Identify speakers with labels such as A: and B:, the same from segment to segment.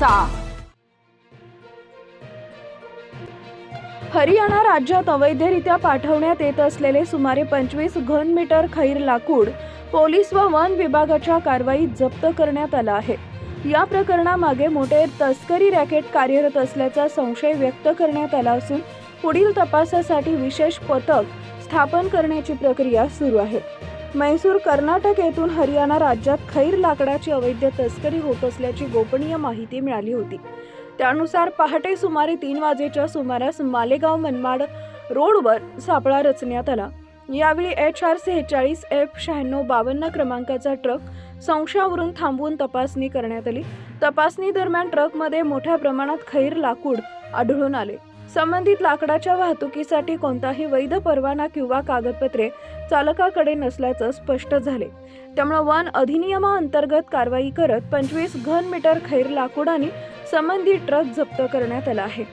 A: करायचा हरियाणा राज्यात अवैधरित्या पाठवण्यात येत असलेले सुमारे पंचवीस घन मीटर खैर लाकूड पोलीस व वन विभागाच्या कारवाईत जप्त करण्यात आला आहे. या प्रकरणामागे मोठे तस्करी रॅकेट कार्यरत असल्याचा संशय व्यक्त करण्यात आला असून पुढील तपासासाठी विशेष पथक स्थापन करण्याची प्रक्रिया सुरू आहे. म्हैसूर कर्नाटक येथून हरियाणा राज्यात खैर लाकडाची अवैध तस्करी होत असल्याची गोपनीय माहिती मिळाली होती. त्यानुसार पहाटे सुमारे तीन वाजेच्या सुमारास मालेगाव मनमाड रोडवर सापळा रचण्यात आला. यावेळी एच आर सेहेचाळीस एफ शहाण्णव बावन्न क्रमांकाचा ट्रक संशयावरून थांबवून तपासणी करण्यात आली. तपासणी दरम्यान ट्रकमध्ये मोठ्या प्रमाणात खैर लाकूड आढळून आले. संबंधित लाकडाच्या वाहतुकीसाठी कोणताही वैध परवाना किंवा कागदपत्रे चालकाकडे नसल्याचं स्पष्ट झाले. त्यामुळे वन अधिनियमाअंतर्गत कारवाई करत पंचवीस घन मीटर खैर लाकूड आणि संबंधित ट्रक जप्त करण्यात आला आहे.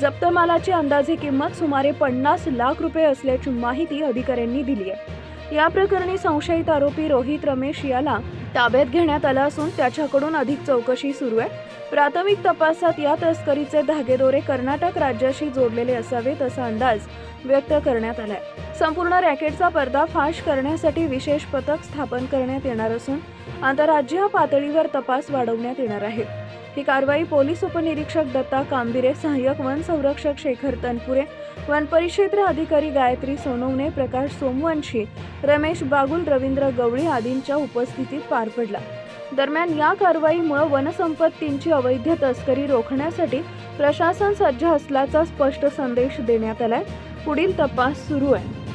A: जप्त मालाची अंदाजे किंमत सुमारे पन्नास लाख रुपये असल्याची माहिती अधिकाऱ्यांनी दिली आहे. या प्रकरणी संशयित आरोपी रोहित रमेश याला ताब्यात घेण्यात आला असून त्याच्याकडून अधिक चौकशी सुरू आहे. प्राथमिक तपासात या तस्करीचे धागेदोरे कर्नाटक राज्याशी जोडलेले असावेत असा अंदाज व्यक्त करण्यात आलाय. संपूर्ण रॅकेटचा पर्दाफाश करण्यासाठी विशेष पथक स्थापन करण्यात येणार असून आंतरराज्य पातळीवर तपास वाढवण्यात येणार आहे. ही कारवाई पोलीस उपनिरीक्षक दत्ता कांबिरे सहाय्यक वन संरक्षक शेखर तनपुरे वन परिक्षेत्र अधिकारी गायत्री सोनवणे प्रकाश सोमवंशी रमेश बागुल रवींद्र गवळी आदींच्या उपस्थितीत पार पडला. दरम्यान या कारवाईमुळे वनसंपत्तींची अवैध तस्करी रोखण्यासाठी प्रशासन सज्ज असल्याचा स्पष्ट संदेश देण्यात आलाय. पुढील तपास सुरू आहे.